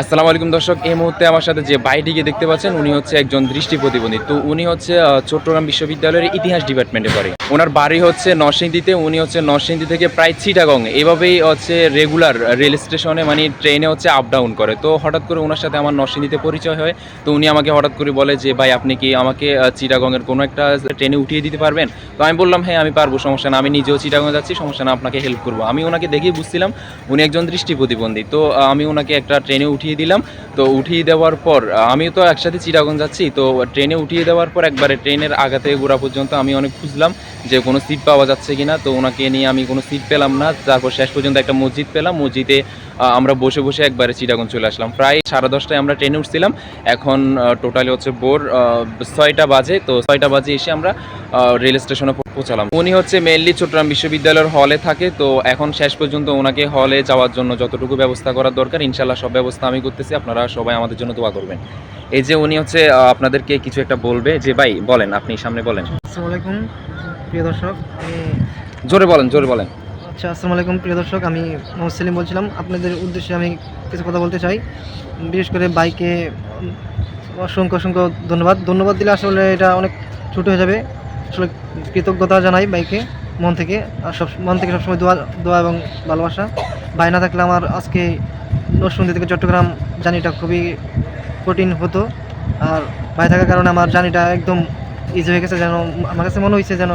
আসসালামু আলাইকুম দর্শক, এই মুহূর্তে আমার সাথে যে বাইটিকে দেখতে পাচ্ছেন, উনি হচ্ছে একজন দৃষ্টি প্রতিবন্ধী। তো উনি হচ্ছে চট্টগ্রাম বিশ্ববিদ্যালয়ের ইতিহাস ডিপার্টমেন্টে পড়ে। ওনার বাড়ি হচ্ছে নরসিংদীতে, উনি হচ্ছে নরসিংদী থেকে প্রায় চিটাগং। এভাবেই হচ্ছে রেগুলার রেল স্টেশনে মানে ট্রেনে হচ্ছে আপ ডাউন করে। তো হঠাৎ করে ওনার সাথে আমার নরসিংদীতে পরিচয় হয়। তো উনি আমাকে হঠাৎ করে বলে যে, ভাই, আপনি কি আমাকে চিটাগংয়ের কোনো একটা ট্রেনে উঠিয়ে দিতে পারবেন? তো আমি বললাম হ্যাঁ আমি পারব, সমস্যা না। আমি নিজেও চিটাগং যাচ্ছি, সমস্যা না, আপনাকে হেল্প করব। আমি ওনাকে দেখেই বুঝছিলাম, উনি একজন দৃষ্টি প্রতিবন্ধী। তো আমি ওনাকে একটা ট্রেনে উঠিয়ে দিলাম। তো উঠিয়ে দেওয়ার পর আমি তো একসাথে চিরাগন যাচ্ছি, তো ট্রেনে উঠিয়ে দেওয়ার পর একবারে ট্রেনের আগা থেকে গোড়া পর্যন্ত আমি অনেক খুঁজলাম যে কোনো সিট পাওয়া যাচ্ছে কিনা। তো ওনাকে নিয়ে আমি কোনো সিট পেলাম না। তারপর শেষ পর্যন্ত একটা মসজিদ পেলাম। মসজিদে আমরা বসে বসে একবারে চিটাগং চলে আসলাম। প্রায় সাড়ে দশটায় আমরা ট্রেনে উঠছিলাম। এখন টোটালি হচ্ছে ভোর আহ, ছয়টা বাজে। তো ছয়টা বাজে এসে আমরা রেল স্টেশনে পৌঁছালাম। উনি হচ্ছে মেনলি চট্টগ্রাম বিশ্ববিদ্যালয়ের হলে থাকে। তো এখন শেষ পর্যন্ত ওনাকে হলে যাওয়ার জন্য যতটুকু ব্যবস্থা করার দরকার ইনশাল্লাহ সব ব্যবস্থা আমি করতেছি। আপনারা সবাই আমাদের জন্য দোয়া করবেন। এই যে উনি হচ্ছে আপনাদেরকে কিছু একটা বলবে যে ভাই বলেন আপনি সামনে বলেন। আসসালামু আলাইকুম প্রিয় দর্শক জোরে বলেন জোরে বলেন। আচ্ছা আসসালামু আলাইকুম, প্রিয় দর্শক, আমি মোহাম্মদ সেলিম বলছিলাম। আপনাদের উদ্দেশ্যে আমি কিছু কথা বলতে চাই। বিশেষ করে বাইকে অসংখ্য অসংখ্য ধন্যবাদ। ধন্যবাদ দিলে আসলে এটা অনেক ছোট হয়ে যাবে। আসলে কৃতজ্ঞতা জানাই বাইকে, মন থেকে। আর সব, মন থেকে সবসময় দোয়া দোয়া এবং ভালোবাসা। ভাই না থাকলে আমার আজকে নরসিংদী থেকে চট্টগ্রাম জার্নিটা খুবই কঠিন হতো। আর ভাই থাকার কারণে আমার জার্নিটা একদম ইজি হয়ে গেছে, যেন আমার কাছে মনে হয়েছে যেন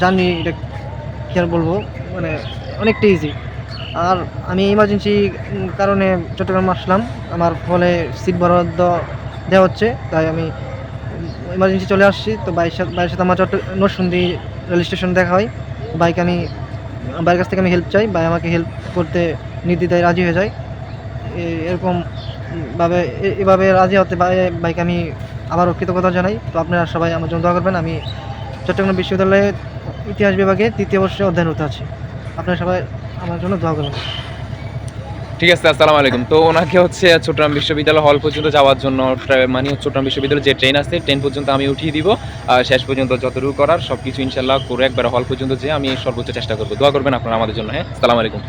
জার্নি এটা কী আর বলব? মানে অনেকটা ইজি আর আমি ইমার্জেন্সি কারণে চট্টগ্রাম আসলাম। আমার ফলে সিট বরাদ্দ দেওয়া হচ্ছে, তাই আমি ইমার্জেন্সি চলে আসছি। তো বাইরের সাথে সাথে আমার চট্ট, নরসিংদী রেল স্টেশন দেখা হয়। বাইক আমি, বাইরের কাছ থেকে আমি হেল্প চাই। বাই আমাকে হেল্প করতে নির্দ্বিধায় রাজি হয়ে যায়। এরকম ভাবে এভাবে রাজি হতে বাইক আমি আবারও কৃতজ্ঞতা জানাই। তো আপনারা সবাই আমার জন্য দোয়া করবেন। আমি চট্টগ্রাম বিশ্ববিদ্যালয়ের ইতিহাস বিভাগে তৃতীয় বর্ষে অধ্যয়নরত আছি। আপনারা সবাই আমার জন্য দোয়া করবেন। ঠিক আছে, আসসালামু আলাইকুম। তো ওনাকে হচ্ছে চট্টগ্রাম বিশ্ববিদ্যালয় হল পর্যন্ত যাওয়ার জন্য মানে চট্টগ্রাম বিশ্ববিদ্যালয়ে যে ট্রেন আছে ট্রেন পর্যন্ত আমি উঠিয়ে দিব। আর শেষ পর্যন্ত যতটুকু করার সব কিছু ইনশাল্লাহ করে একবার হল পর্যন্ত যে আমি সর্বোচ্চ চেষ্টা করব। দোয়া করবেন আপনারা আমাদের জন্য হ্যাঁ? আসসালামু আলাইকুম।